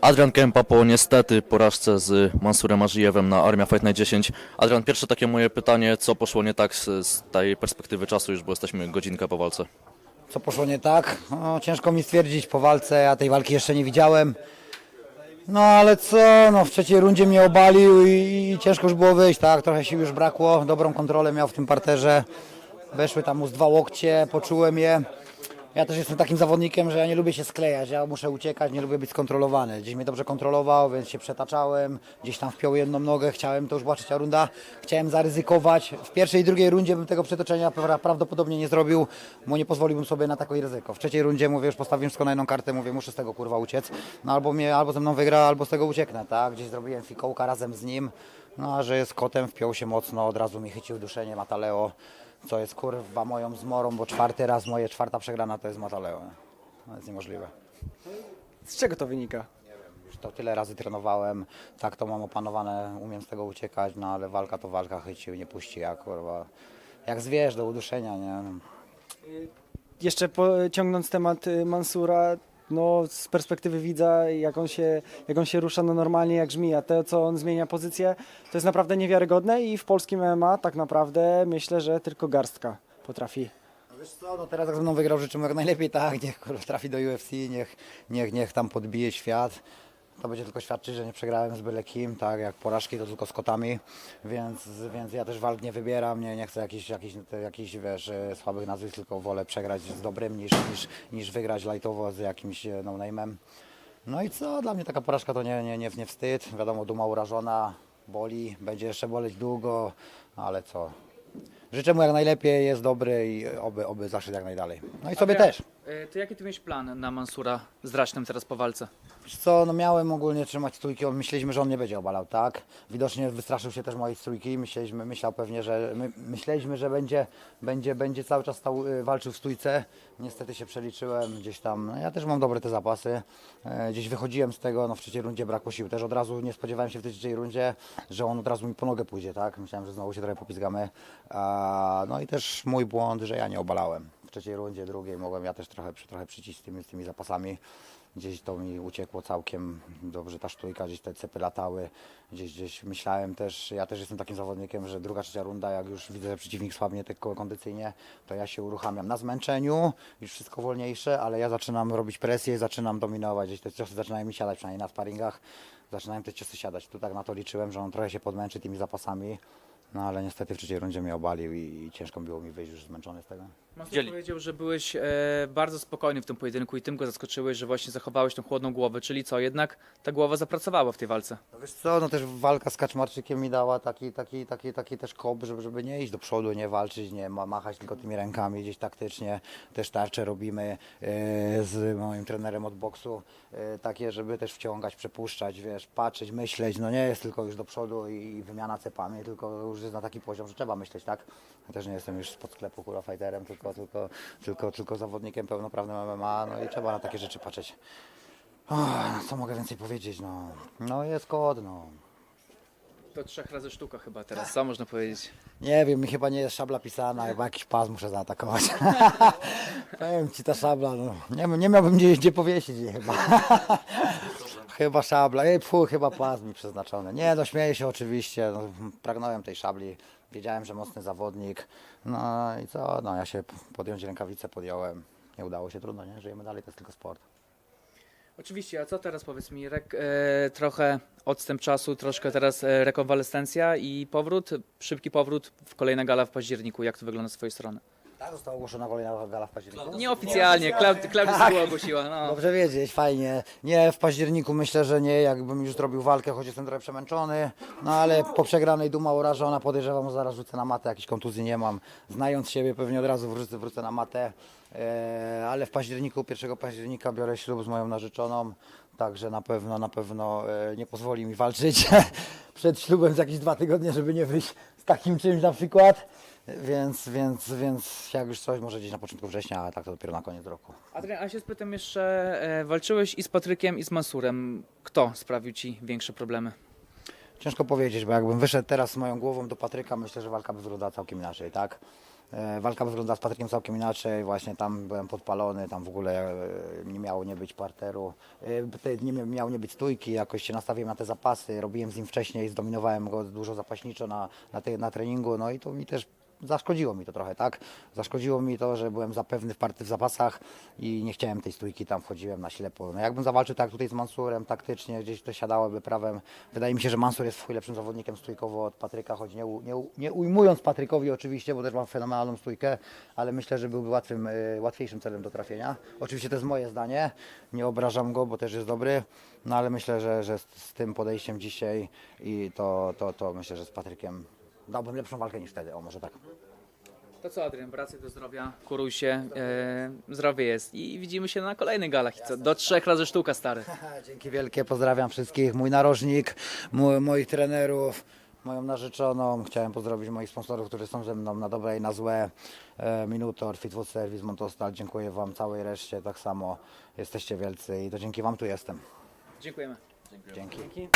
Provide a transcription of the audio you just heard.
Adrian Kępa po niestety porażce z Mansurem Ażijewem na Armia Fight Night 10. Adrian, pierwsze takie moje pytanie, co poszło nie tak z, z tej perspektywy czasu, już bo jesteśmy godzinkę po walce. Co poszło nie tak? No, ciężko mi stwierdzić po walce, ja tej walki jeszcze nie widziałem. No ale co, no w trzeciej rundzie mnie obalił i, i ciężko już było wyjść, tak? Trochę sił już brakło, dobrą kontrolę miał w tym parterze. Weszły tam mu z dwa łokcie, poczułem je. Ja też jestem takim zawodnikiem, że ja nie lubię się sklejać, ja muszę uciekać, nie lubię być skontrolowany. Gdzieś mnie dobrze kontrolował, więc się przetaczałem, gdzieś tam wpiął jedną nogę, chciałem, to już była trzecia runda, chciałem zaryzykować. W pierwszej i drugiej rundzie bym tego przetoczenia pra- prawdopodobnie nie zrobił, bo nie pozwoliłbym sobie na takie ryzyko. W trzeciej rundzie mówię, już postawiłem wszystko na jedną kartę, mówię, muszę z tego kurwa uciec. No albo mnie, albo ze mną wygra, albo z tego ucieknę, tak? Gdzieś zrobiłem fikołka razem z nim, no a że jest kotem, wpiął się mocno, od razu mi chycił duszenie Mataleo, co jest kurwa moją zmorą, bo czwarty raz moje czwarta przegrana to jest Mataleo. nie? To jest niemożliwe. Z czego to wynika? Już to tyle razy trenowałem, tak to mam opanowane, umiem z tego uciekać, no ale walka to walka, chycił, nie puści, jak kurwa, jak zwierz do uduszenia, nie? Jeszcze po, ciągnąc temat y, Mansura, no z perspektywy widza, jak on, się, jak on się rusza no normalnie jak żmija, to co on zmienia pozycję, to jest naprawdę niewiarygodne i w polskim MMA tak naprawdę myślę, że tylko garstka potrafi. Wiesz co, no teraz jak ze mną wygrał, życzę mu jak najlepiej, tak, niech trafi do UFC, niech, niech, niech tam podbije świat. To będzie tylko świadczyć, że nie przegrałem z byle kim, tak, jak porażki to tylko z kotami, więc, więc ja też walk nie wybieram, nie, nie chcę jakichś, jakichś, jakichś wiesz, e, słabych nazwisk, tylko wolę przegrać z dobrym niż, niż, niż wygrać lightowo z jakimś e, no-name'em. No i co, dla mnie taka porażka to nie, nie, nie, nie wstyd, wiadomo, duma urażona, boli, będzie jeszcze boleć długo, ale co, Życzę mu jak najlepiej, jest dobry i oby, oby zaszedł jak najdalej. No i sobie też. E, To jaki ty miałeś plan na Mansura z Raśnem teraz po walce? Wiesz co, no miałem ogólnie trzymać stójki, on myśleliśmy, że on nie będzie obalał, tak? Widocznie wystraszył się też mojej stójki, myśleliśmy, myślał pewnie, że, my, myśleliśmy, że będzie, będzie, będzie cały czas stał, y, walczył w stójce. Niestety się przeliczyłem gdzieś tam, no ja też mam dobre te zapasy, e, gdzieś wychodziłem z tego, no w trzeciej rundzie brakło sił, też od razu nie spodziewałem się w tej trzeciej rundzie, że on od razu mi po nogę pójdzie, tak? Myślałem, że znowu się trochę popizgamy, A, no i też mój błąd, że ja nie obalałem. W trzeciej rundzie, drugiej mogłem ja też trochę, trochę przyciść z tymi, zapasami. Gdzieś to mi uciekło całkiem dobrze ta sztuka, gdzieś te cepy latały, gdzieś, gdzieś myślałem też, ja też jestem takim zawodnikiem, że druga, trzecia runda, jak już widzę, że przeciwnik słabnie tylko kondycyjnie, to ja się uruchamiam na zmęczeniu, już wszystko wolniejsze, ale ja zaczynam robić presję zaczynam dominować, gdzieś te ciosy zaczynają mi siadać, przynajmniej na sparingach, zaczynają te ciosy siadać. Tu tak na to liczyłem, że on trochę się podmęczy tymi zapasami, no ale niestety w trzeciej rundzie mnie obalił i, i ciężko było mi wyjść już zmęczony z tego. Mansur Dzieli. powiedział, że byłeś e, bardzo spokojny w tym pojedynku i tym go zaskoczyłeś, że właśnie zachowałeś tą chłodną głowę, czyli co, jednak ta głowa zapracowała w tej walce. No wiesz co, no też walka z Kaczmarczykiem mi dała taki, taki, taki, taki też kop, żeby, żeby nie iść do przodu, nie walczyć, nie ma- machać tylko tymi rękami gdzieś taktycznie. Też tarcze robimy e, z moim trenerem od boksu, e, takie, żeby też wciągać, przepuszczać, wiesz, patrzeć, myśleć, no nie jest tylko już do przodu i, i wymiana cepami, tylko już jest na taki poziom, że trzeba myśleć, tak? Ja też nie jestem już spod sklepu kurwa fighterem, tylko, tylko, tylko, tylko zawodnikiem pełnoprawnym MMA, no i trzeba na takie rzeczy patrzeć. O, co mogę więcej powiedzieć, no. No jest kod, no. To trzech razy sztuka chyba teraz, co można powiedzieć? Nie wiem, mi chyba nie jest szabla pisana, chyba jakiś pas muszę zaatakować. Powiem ci, ta szabla, no. Nie, nie miałbym gdzie, gdzie powiesić jej chyba. Chyba szabla, ej, fu, chyba pas mi przeznaczony. Nie, no śmieję się oczywiście, no, pragnąłem tej szabli. Wiedziałem, że mocny zawodnik. No i co, no ja się podjąć rękawice podjąłem. Nie udało się, trudno, nie? Żyjemy dalej, to jest tylko sport. Oczywiście, a co teraz powiedz mi, rek, e, trochę odstęp czasu, troszkę teraz e, rekonwalescencja i powrót, szybki powrót w kolejna gala w październiku, jak to wygląda z twojej strony? Tak, została ogłoszona kolejna gala w październiku. Nieoficjalnie, Klaud- Klaudia Tak. Syła ogłosiła, no. Dobrze wiedzieć, fajnie. Nie, w październiku myślę, że nie, jakbym już zrobił walkę, choć jestem trochę przemęczony, no ale po przegranej duma urażona, podejrzewam, że zaraz rzucę na matę, jakiejś kontuzji nie mam. Znając siebie pewnie od razu wrócę, wrócę na matę, e, ale w październiku, 1 października biorę ślub z moją narzeczoną, także na pewno, na pewno e, nie pozwoli mi walczyć przed ślubem za jakieś dwa tygodnie, żeby nie wyjść z takim czymś na przykład. Więc, więc, więc jak już coś, może gdzieś na początku września, ale tak to dopiero na koniec roku. Adrian, a się spytam jeszcze, e, walczyłeś i z Patrykiem i z Mansurem. Kto sprawił ci większe problemy? Ciężko powiedzieć, bo jakbym wyszedł teraz z moją głową do Patryka, myślę, że walka by wyglądała całkiem inaczej, tak? E, Walka by wyglądała z Patrykiem całkiem inaczej, właśnie tam byłem podpalony, tam w ogóle e, nie miało nie być parteru, e, te- nie mia- miało nie być stójki, jakoś się nastawiłem na te zapasy, robiłem z nim wcześniej, zdominowałem go dużo zapaśniczo na, na, te, na treningu, no i to mi też zaszkodziło mi to trochę, tak? Zaszkodziło mi to, że byłem zapewny w party w zapasach i nie chciałem tej stójki, tam wchodziłem na ślepo. No jakbym zawalczył tak tutaj z Mansurem taktycznie, gdzieś to siadałoby prawem. Wydaje mi się, że Mansur jest w lepszym zawodnikiem stójkowo od Patryka, choć nie, nie, nie ujmując Patrykowi oczywiście, bo też mam fenomenalną stójkę, ale myślę, że byłby łatwym, y, łatwiejszym celem do trafienia. Oczywiście to jest moje zdanie, nie obrażam go, bo też jest dobry, no ale myślę, że, że z, z tym podejściem dzisiaj i to, to, to myślę, że z Patrykiem dałbym lepszą walkę niż wtedy, o może tak. To co, Adrian, wracaj do zdrowia, kuruj się, e, zdrowie jest i widzimy się na kolejnych galach. I co, do trzech razy sztuka, stary. Dzięki wielkie, pozdrawiam wszystkich, mój narożnik, mój, moich trenerów, moją narzeczoną. Chciałem pozdrowić moich sponsorów, którzy są ze mną na dobre i na złe. E, Minutor, Fit Food Service, Montostal, dziękuję Wam, całej reszcie tak samo. Jesteście wielcy i to dzięki Wam tu jestem. Dziękujemy. Dzięki. Dzięki.